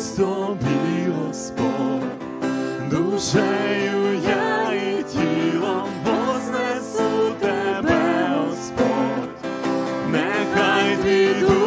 собі, Господь, душею я і тілом вознесу тебе, Господь, нехай піду.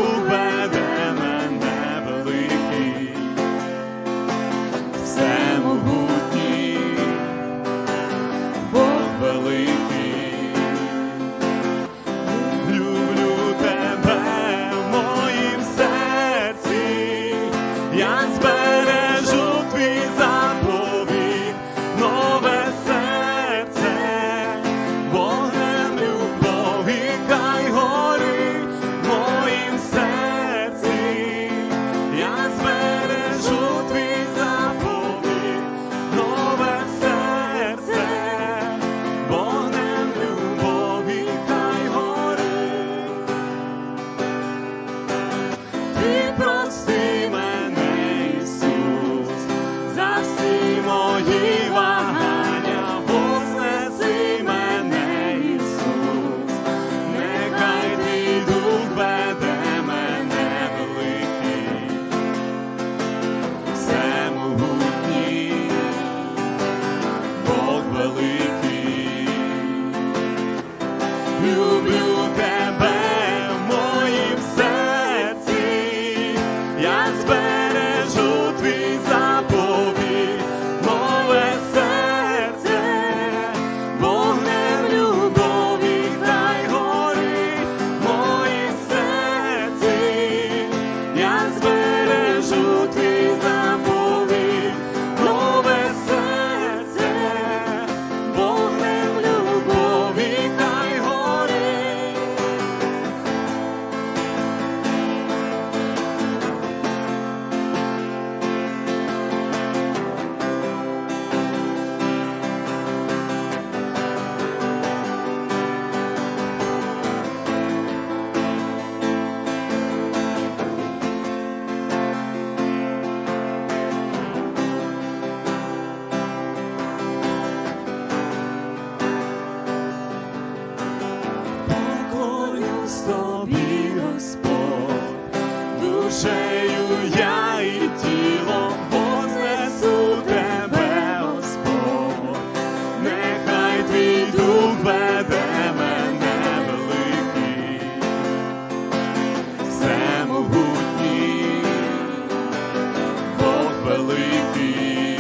душею я і тілом вознесу тебе, Господь, нехай твій дух веде мене великий, Все всемогутній, Бог великий.